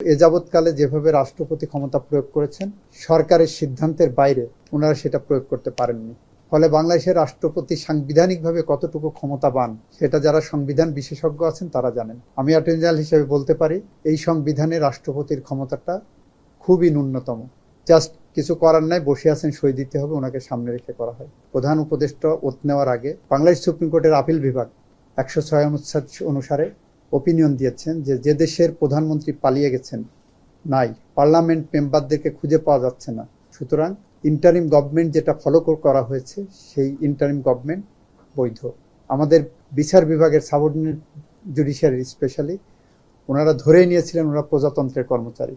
এ যাবৎকালে যেভাবে রাষ্ট্রপতি ক্ষমতা প্রয়োগ করেছেন, সরকারের সিদ্ধান্তের বাইরে ওনারা সেটা প্রয়োগ করতে পারেননি। ফলে বাংলাদেশের রাষ্ট্রপতি সাংবিধানিকভাবে কতটুকু ক্ষমতাবান, সেটা যারা সংবিধান বিশেষজ্ঞ আছেন তারা জানেন। আমি অ্যাটর্নি জেনারেল হিসেবে বলতে পারি, এই সংবিধানে রাষ্ট্রপতির ক্ষমতাটা খুবই ন্যূনতম। জাস্ট কিছু করার নাই, বসে আছেন, সই দিতে হবে, ওনাকে সামনে রেখে করা হয়। প্রধান উপদেষ্টা ওত নেওয়ার আগে বাংলাদেশ সুপ্রিম কোর্টের আপিল বিভাগ একশো ছয় অনুসারে ওপিনিয়ন দিয়েছেন যে যে দেশের প্রধানমন্ত্রী পালিয়ে গেছেন, নাই। পার্লামেন্ট মেম্বারদেরকে খুঁজে পাওয়া যাচ্ছে না। সুতরাং ইন্টারিম গভর্নমেন্ট যেটা ফলো করা হয়েছে, সেই ইন্টারিম গভর্নমেন্ট বৈধ। আমাদের বিচার বিভাগের সাবঅর্ডিনেট জুডিশিয়ারি স্পেশালি ওনারা ধরেই নিয়েছিলেন ওনারা প্রজাতন্ত্রের কর্মচারী।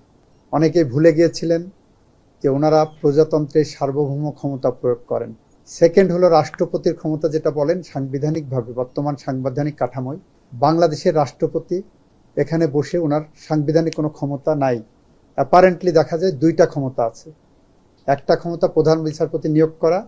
অনেকেই ভুলে গিয়েছিলেন যে ওনারা প্রজাতন্ত্রের সার্বভৌম ক্ষমতা প্রয়োগ করেন। সেকেন্ড হলো রাষ্ট্রপতির ক্ষমতা যেটা বলেন, সাংবিধানিকভাবে, বর্তমান সাংবিধানিক কাঠামোয়। বাংলাদেশের রাষ্ট্রপতি এখানে বসে ওনার সাংবিধানিক কোনো ক্ষমতা নাই। অ্যাপারেন্টলি দেখা যায় দুইটা ক্ষমতা আছে। একটা ক্ষমতা প্রধান বিচারপতি নিয়োগ করা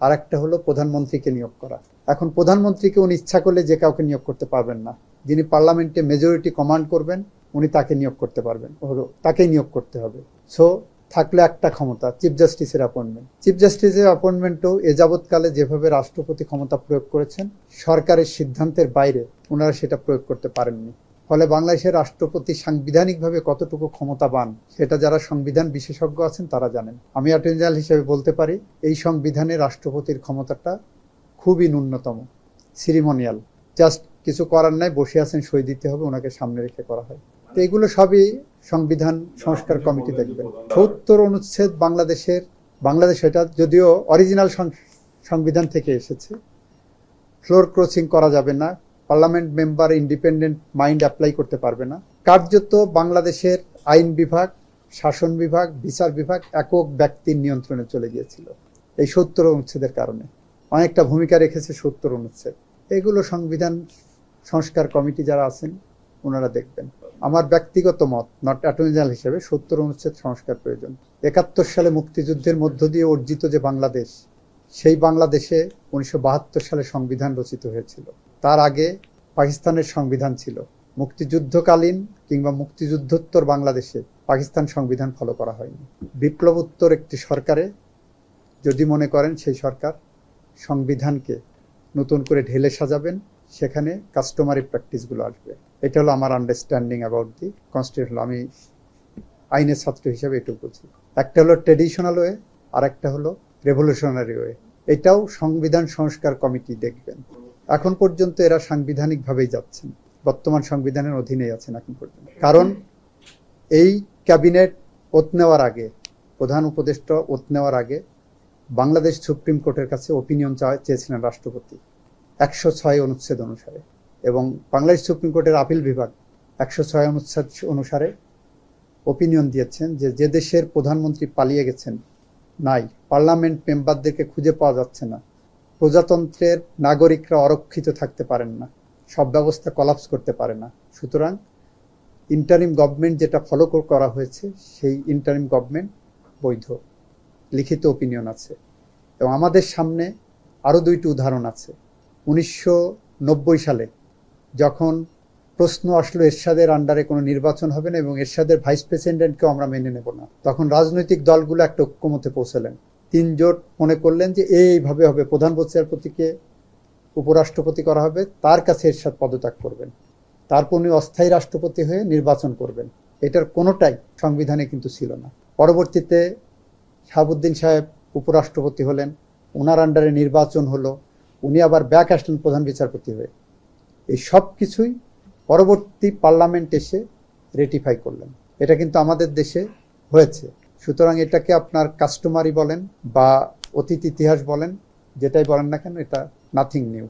আর একটা হলো প্রধানমন্ত্রীকে নিয়োগ করা। এখন প্রধানমন্ত্রীকে উনি ইচ্ছা করলে যে কাউকে নিয়োগ করতে পারবেন না। যিনি পার্লামেন্টে মেজরিটি কমান্ড করবেন, উনি তাকে নিয়োগ করতে পারবেন, হলো তাকেই নিয়োগ করতে হবে। সো থাকলে একটা ক্ষমতা চিফ জাস্টিসের অ্যাপয়েন্টমেন্ট চিফ জাস্টিসের অ্যাপয়েন্টমেন্টও এ যাবৎকালে যেভাবে রাষ্ট্রপতি ক্ষমতা প্রয়োগ করেছেন, সরকারের সিদ্ধান্তের বাইরে ওনারা সেটা প্রয়োগ করতে পারেননি। ফলে বাংলাদেশের রাষ্ট্রপতি সাংবিধানিকভাবে কতটুকু ক্ষমতাবান, সেটা যারা সংবিধান বিশেষজ্ঞ আছেন তারা জানেন। আমি অ্যাটর্নি জেনারেল হিসেবে বলতে পারি, এই সংবিধানে রাষ্ট্রপতির ক্ষমতাটা খুবই ন্যূনতম, সিরিমোনিয়াল। জাস্ট কিছু করার নাই, বসে আছেন, সই দিতে হবে, ওনাকে সামনে রেখে করা হয়। তো এগুলো সবই সংবিধান সংস্কার কমিটি দেখবেন সত্তর অনুচ্ছেদ বাংলাদেশের, বাংলাদেশ এটা যদিও অরিজিনাল সংবিধান থেকে এসেছে। ফ্লোর ক্রসিং করা যাবে না parliament member independent mind apply করতে পারবে না। কার্যত বাংলাদেশের আইন বিভাগ, শাসন বিভাগ, বিচার বিভাগ একক ব্যক্তির নিয়ন্ত্রণে চলে গিয়েছিল এই সত্তর অনুচ্ছেদের কারণে। অনেকটা ভূমিকা রেখেছে সত্তর অনুচ্ছেদ। এগুলো সংবিধান সংস্কার কমিটি যারা আছেন, ওনারা দেখবেন। আমার ব্যক্তিগত মত নট অ্যাটর্নি জেনারেল হিসেবে সত্তর অনুচ্ছেদ সংস্কার প্রয়োজন। একাত্তর সালে মুক্তিযুদ্ধের মধ্য দিয়ে অর্জিত যে বাংলাদেশ সেই বাংলাদেশে উনিশশো বাহাত্তর সালে সংবিধান রচিত হয়েছিল। তার আগে পাকিস্তানের সংবিধান ছিল। মুক্তিযুদ্ধকালীন কিংবা মুক্তিযুদ্ধোত্তর বাংলাদেশে পাকিস্তান সংবিধান ফলো করা হয়নি। বিপ্লবোত্তর একটি সরকারে, যদি মনে করেন সেই সরকার সংবিধানকে নতুন করে ঢেলে সাজাবেন, সেখানে কাস্টমারি প্র্যাকটিসগুলো আসবে। এটা হলো আমার আন্ডারস্ট্যান্ডিং অ্যাবাউট দি কনস্টিটিউশন আমি আইনের ছাত্র হিসেবে এটুকু বুঝি। একটা হলো ট্রেডিশনাল ওয়ে আর একটা হলো রেভলিউশনারি ওয়ে এটাও সংবিধান সংস্কার কমিটি দেখবেন। এখন পর্যন্ত এরা সাংবিধানিকভাবেই যাচ্ছেন। বর্তমান সংবিধানের অধীনেই আছেন এখন পর্যন্ত। কারণ এই ক্যাবিনেট ওত নেওয়ার আগে, প্রধান উপদেষ্টা ওত নেওয়ার আগে বাংলাদেশ সুপ্রিম কোর্টের কাছে ওপিনিয়ন চেয়েছিলেন রাষ্ট্রপতি একশো ছয় অনুচ্ছেদ অনুসারে এবং বাংলাদেশ সুপ্রিম কোর্টের আপিল বিভাগ একশো ছয় অনুচ্ছেদ অনুসারে ওপিনিয়ন দিয়েছেন যে যে দেশের প্রধানমন্ত্রী পালিয়ে গেছেন নাই। পার্লামেন্ট মেম্বারদেরকে খুঁজে পাওয়া যাচ্ছে না। প্রজাতন্ত্রের নাগরিকরা অরক্ষিত থাকতে পারেন না। সব ব্যবস্থা কলাপস করতে পারে না। সুতরাং ইন্টারিম গভর্নমেন্ট যেটা ফলো করা হয়েছে, সেই ইন্টারিম গভর্নমেন্ট বৈধ। লিখিত ওপিনিয়ন আছে। এবং আমাদের সামনে আরও দুইটি উদাহরণ আছে। উনিশশো নব্বই সালে যখন প্রশ্ন আসলো, এরশাদের আন্ডারে কোনো নির্বাচন হবে না এবং এরশাদের ভাইস প্রেসিডেন্টকেও আমরা মেনে নেব না। তখন রাজনৈতিক দলগুলো একটা ঐক্যমতে পৌঁছলেন। তিন জোট মনে করলেন যে এইভাবে হবে। প্রধান বিচারপতিকে উপরাষ্ট্রপতি করা হবে, তার কাছে এরশাদ পদত্যাগ করবেন। তারপর উনি অস্থায়ী রাষ্ট্রপতি হয়ে নির্বাচন করবেন। এটার কোনোটাই সংবিধানে কিন্তু ছিল না। পরবর্তীতে শাহাবুদ্দিন সাহেব উপরাষ্ট্রপতি হলেন ওনার আন্ডারে নির্বাচন হলো, উনি আবার ব্যাক আসলেন প্রধান বিচারপতি হয়ে। এই সব কিছুই পরবর্তী পার্লামেন্ট এসে রেটিফাই করলেন। এটা কিন্তু আমাদের দেশে হয়েছে। সুতরাং এটাকে আপনার কাস্টমারি বলেন বা অতীত ইতিহাস বলেন, যেটাই বলেন না কেন, এটা নাথিং নিউ